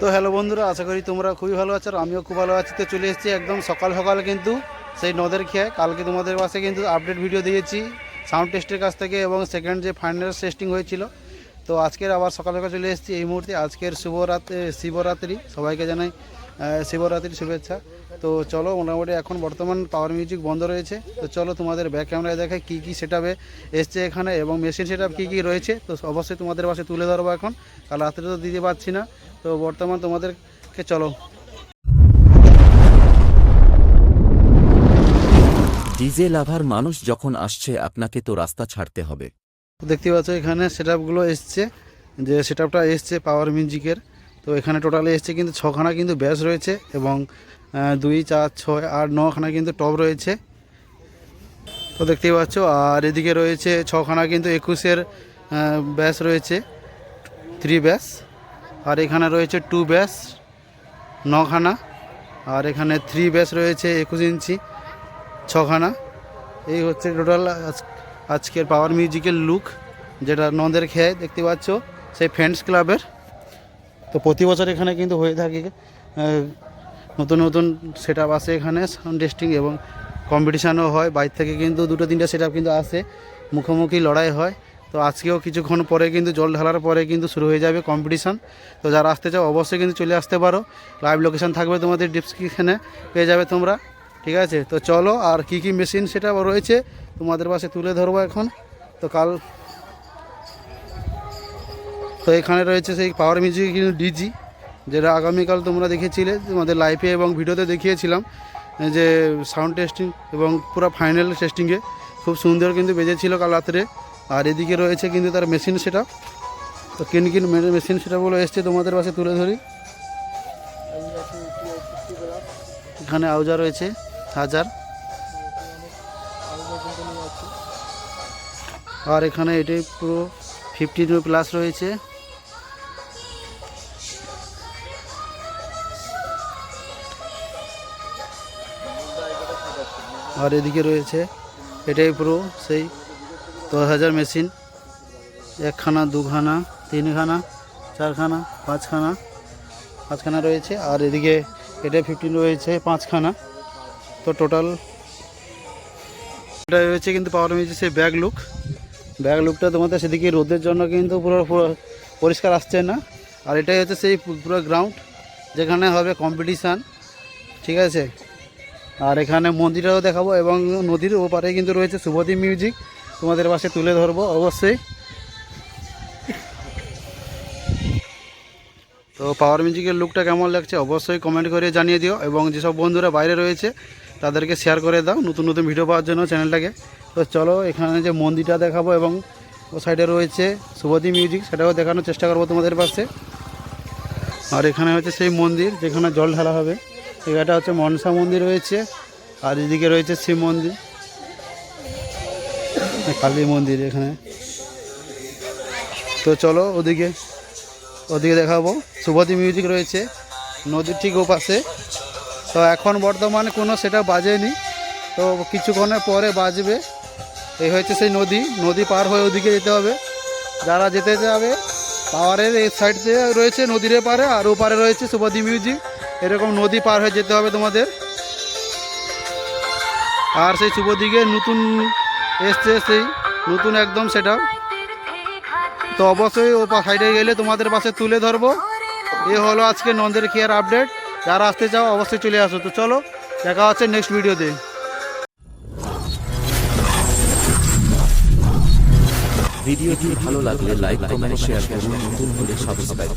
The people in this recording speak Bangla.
তো হ্যালো বন্ধুরা, আশা করি তোমরা খুবই ভালো আছো আর আমিও খুব ভালো আছি। তো চলে এসেছি একদম সকাল সকাল কিন্তু সেই নদের খেয়ে কালকে তোমাদের পাশে কিন্তু আপডেট ভিডিও দিয়েছি সাউন্ড টেস্টের কাছ থেকে এবং সেকেন্ড যে ফাইনাল টেস্টিং হয়েছিল। তো আজকের আবার সকাল সকাল চলে এসেছি এই মুহূর্তে। আজকের শুভরাত্রি, শিবরাত্রি, সবাইকে জানাই শিবরাত্রির শুভেচ্ছা। তো চলো মোটামুটি এখন বর্তমান পাওয়ার মিউজিক বন্ধ রয়েছে। তো চলো তোমাদের ব্যাক ক্যামেরায় দেখে কী কী সেটাপে এসছে এখানে এবং মেশিন সেটআপ কী কী রয়েছে। তো অবশ্যই তোমাদের পাশে তুলে ধরবো এখন। কাল রাত্রে তো দিতে পারছি না। তো বর্তমান তোমাদেরকে চলো। ডিজে লাভার মানুষ যখন আসছে আপনাকে তো রাস্তা ছাড়তে হবে। তো দেখতে পাচ্ছ এখানে সেটআপগুলো এসছে। যে সেটআপটা এসছে পাওয়ার মিউজিকের তো এখানে টোটালে এসছে কিন্তু ছখানা কিন্তু ব্যাস রয়েছে এবং দুই, চার, ছয়, আট, নখানা কিন্তু টপ রয়েছে। তো দেখতেই পাচ্ছ, আর এদিকে রয়েছে ছখানা কিন্তু একুশের ব্যাস রয়েছে থ্রি ব্যাস আর এখানে রয়েছে টু ব্যাস নখানা। আর এখানে থ্রি ব্যাস রয়েছে একুশ ইঞ্চি, ছখানা। এই হচ্ছে টোটাল আজকের পাওয়ার মিউজিকের লুক যেটা নন্দের খেয়ে দেখতে পাচ্ছ, সেই ফ্রেন্ডস ক্লাবের তো প্রতি বছর এখানে কিন্তু হয়ে থাকে নতুন নতুন সেট আপ আসে এখানে সাউন্ড টেস্টিং এবং কম্পিটিশানও হয়। বাইর থেকে কিন্তু দুটো তিনটে সেট কিন্তু আসে মুখোমুখি লড়াই হয়। তো আজকেও কিছুক্ষণ পরে কিন্তু জল ঢালার পরে কিন্তু শুরু হয়ে যাবে কম্পিটিশান তো যারা আসতে চাও অবশ্যই কিন্তু চলে আসতে পারো। লাইভ লোকেশান থাকবে তোমাদের ডিসক্রিপশানে পেয়ে যাবে তোমরা। ঠিক আছে? তো চলো, আর কি কি মেশিন সেটা রয়েছে তোমাদের পাশে তুলে ধরবো এখন। তো কাল তো এখানে রয়েছে সেই পাওয়ার মিউজিক ডিজি যেটা আগামীকাল তোমরা দেখেছিলে, তোমাদের লাইফে এবং ভিডিওতে দেখিয়েছিলাম যে সাউন্ড টেস্টিং এবং পুরো ফাইনাল টেস্টিংয়ে খুব সুন্দর কিন্তু বেজেছিল কাল রাত্রে। আর এদিকে রয়েছে কিন্তু তার মেশিন সেটা। তো কিন কিন মেশিন সেটা বলে এসছে তোমাদের পাশে তুলে ধরি। এখানে আউজা রয়েছে, হাজার। আর এখানে এটাই পুরো ফিফটিন প্লাস রয়েছে। আর এদিকে রয়েছে, এটাই পুরো সেই দশ হাজার মেশিন। একখানা, দুখানা, তিনখানা, চারখানা, পাঁচখানা পাঁচখানা রয়েছে। আর এদিকে এটা ফিফটিন রয়েছে, পাঁচখানা। তো টোটাল এটা রয়েছে কিন্তু পাওয়ার মিউজিক সেই ব্যাগ লুক ব্যাগ লুকটা তোমাদের সেদিকে রোদের জন্য কিন্তু পুরো পরিষ্কার আসছে না। আর এটাই হচ্ছে সেই পুরো গ্রাউন্ড যেখানে হবে কম্পিটিশান ঠিক আছে? আর এখানে মন্দিরটাও দেখাবো এবং নদীর ওপারে কিন্তু রয়েছে শুভদীপ মিউজিক। তোমাদের পাশে তুলে ধরবো, অবশ্যই। তো পাওয়ার মিউজিকের লুকটা কেমন লাগছে অবশ্যই কমেন্ট করে জানিয়ে দিও এবং যেসব বন্ধুরা বাইরে রয়েছে, তাদেরকে শেয়ার করে দাও নতুন নতুন ভিডিও পাওয়ার জন্য চ্যানেলটাকে তো চলো, এখানে যে মন্দিরটা দেখাবো এবং ও সাইডে রয়েছে শুভদী মিউজিক সেটাও দেখানোর চেষ্টা করব তোমাদের পাশে। আর এখানে হচ্ছে সেই মন্দির যেখানে জল ঢালা হবে। এটা হচ্ছে মনসা মন্দির রয়েছে, আর এদিকে রয়েছে শিব মন্দির। কালী মন্দির এখানে। তো চলো ওদিকে ওদিকে দেখাবো। শুভদী মিউজিক রয়েছে, নদীর ঠিক ওপাশে। তো এখন বর্তমানে কোনো সেটা বাজেনি। তো কিছুক্ষণের পরে বাজবে। এই হচ্ছে সেই নদী নদী পার হয়ে ওদিকে যেতে হবে। যারা যেতে যাবে পাওয়ারের এই সাইড দিয়ে রয়েছে নদীর পারে আর ওপারে রয়েছে শুভদী মিউজিক। এরকম নদী পার হয়ে যেতে হবে তোমাদের। আর সেই শুভদিকে নতুন এসছে, সেই নতুন একদম সেটা তো অবশ্যই ও সাইডে গেলে তোমাদের পাশে তুলে ধরবো। এ হলো আজকে নন্দের খেয়ার আপডেট যারা আসতে চাও, অবশ্যই চলে আসো। তো চলো, দেখা হচ্ছে নেক্সট ভিডিওতে ভিডিওটি ভালো লাগলে লাইক কমেন্ট শেয়ার করুন। নতুন হলে সাবস্ক্রাইব